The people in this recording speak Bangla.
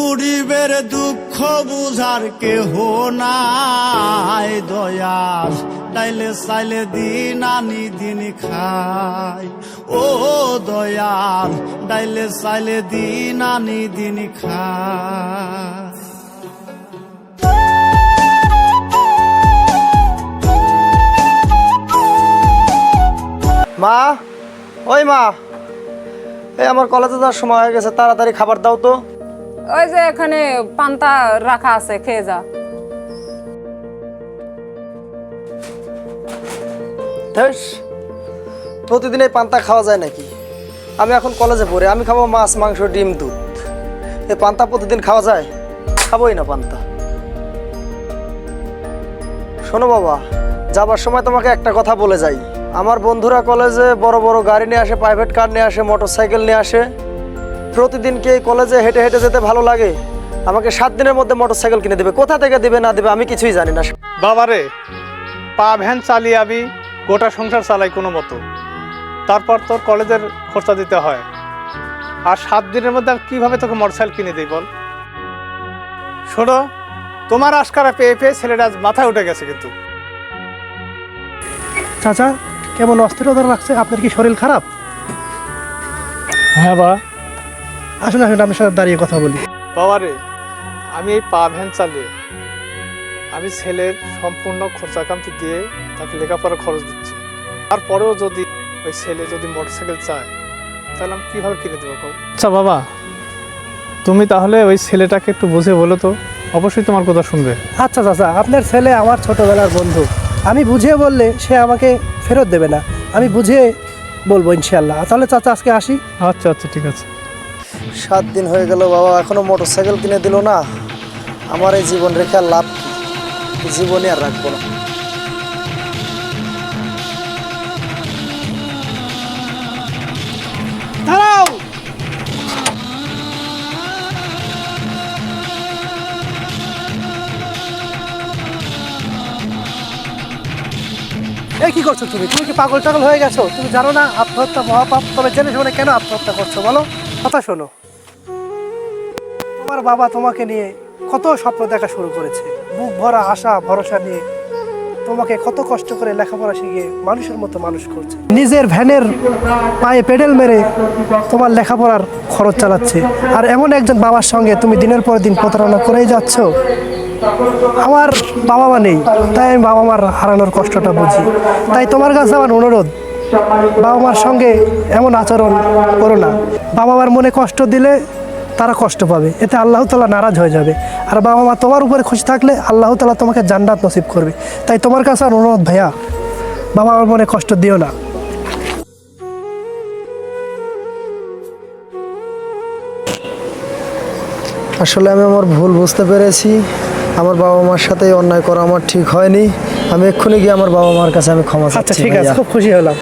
গরিবের দুঃখ বুঝার কেহ নাই। দয়াল ডাইলে চাইলে দিন আনি, দিন খাই ও দয়াল ডাইলে চাইলে দিন আনি, দিন খাই মা, ওই মা, এই আমার কলেজে যাওয়ার সময় হয়ে গেছে, তাড়াতাড়ি খাবার দাও তো। ওই যে এখানে পান্তা রাখা আছে, খেয়ে যা। প্রতিদিন এই পান্তা খাওয়া যায় নাকি? আমি এখন কলেজে পড়ি, আমি খাব মাছ, মাংস, ডিম, দুধ। এই পান্তা প্রতিদিন খাওয়া যায়? খাবোই না পান্তা। শোনো বাবা, যাবার সময় তোমাকে একটা কথা বলে যাই। আমার বন্ধুরা কলেজে বড় বড় গাড়ি নিয়ে আসে প্রাইভেট কার নিয়ে আসে মোটর সাইকেল নিয়ে আসে। প্রতিদিন কি এই কলেজে হেঁটে হেঁটে যেতে ভালো লাগে? আমাকে সাত দিনের মধ্যে মোটর সাইকেল কিনে দেবে। কোথা থেকে দেবে না দেবে আমি কিছুই জানি না। বাবারে পা ভ্যান চালিয়ে আমি গোটা সংসার চালাই কোনো মতো। তারপর তোর কলেজের খরচা দিতে হয়। আর সাত দিনের মধ্যে আমি কীভাবে তোকে মোটরসাইকেল কিনে দিই বল? শোনো তোমার আশকারা পেয়ে পেয়ে ছেলেটা আজ মাথায় উঠে গেছে কিন্তু। চাচা কেমন অস্থিরতা রাখছে? আপনার কি শরীর খারাপ? হ্যাঁ বা। আসুন আসুন আপনার সাথে দাঁড়িয়ে কথা বলি। বাবারে আমি এই পা ভ্যান চালিয়ে আমি ছেলের সম্পূর্ণ খরচাকান্তি দিয়ে তাকে লেখাপড়া খরচ দিচ্ছি। তারপরেও যদি ওই ছেলে যদি মোটরসাইকেল চায় তাহলে আমি কীভাবে কিনে দেবো আচ্ছা বাবা তুমি তাহলে ওই ছেলেটাকে একটু বুঝে বলো তো অবশ্যই তোমার কথা শুনবে। আচ্ছা চাচা আপনার ছেলে আমার ছোটবেলার বন্ধু। আমি বুঝিয়ে বললে সে আমাকে ফেরত দেবে না। আমি বুঝিয়ে বলব ইনশাল্লাহ তাহলে চাচা আজকে আসি? আচ্ছা আচ্ছা ঠিক আছে। সাত দিন হয়ে গেল বাবা, এখনও মোটর সাইকেল কিনে দিল না। আমার এই জীবন রেখে লাভ জীবনে আর রাখব না। কি করছ তুমি? তুমি কি পাগল টাগল হয়ে গেছো? তুমি জানো না আত্মহত্যা মহাপাপ? তবে জেনে শুনে কেন আত্মহত্যা করছ বলো? কথা শোনো। তোমার বাবা তোমাকে নিয়ে কত স্বপ্ন দেখা শুরু করেছে। বুক ভরা আশা, ভরসা নিয়ে তোমাকে কত কষ্ট করে লেখাপড়া শিখে মানুষের মতো মানুষ করছে। নিজের ভ্যানের পায়ে পেডেল মেরে তোমার লেখাপড়ার খরচ চালাচ্ছে। আর এমন একজন বাবার সঙ্গে তুমি দিনের পর দিন প্রতারণা করেই যাচ্ছ? আমার বাবা মা নেই, তাই আমি বাবা মার হারানোর কষ্টটা বুঝি। তাই তোমার কাছে আমার অনুরোধ বাবা মার সঙ্গে এমন আচরণ করো না। বাবা মার মনে কষ্ট দিলে তারা কষ্ট পাবে। এতে আল্লাহ তালা নারাজ হয়ে যাবে। আর বাবা মা তোমার উপরে খুশি থাকলে আল্লাহ তালা তোমাকে জান্নাত নসিব করবে। তাই তোমার কাছে আর অনুরোধ ভাইয়া বাবা মার মনে কষ্ট দিও না। আসলে আমি আমার ভুল বুঝতে পেরেছি। আমার বাবা মার সাথে অন্যায় করা আমার ঠিক হয়নি। আমি এক্ষুনি গিয়ে আমার বাবা মার কাছে আমি ক্ষমা আচ্ছা চাচ্ছি ঠিক আছে খুব খুশি হলাম।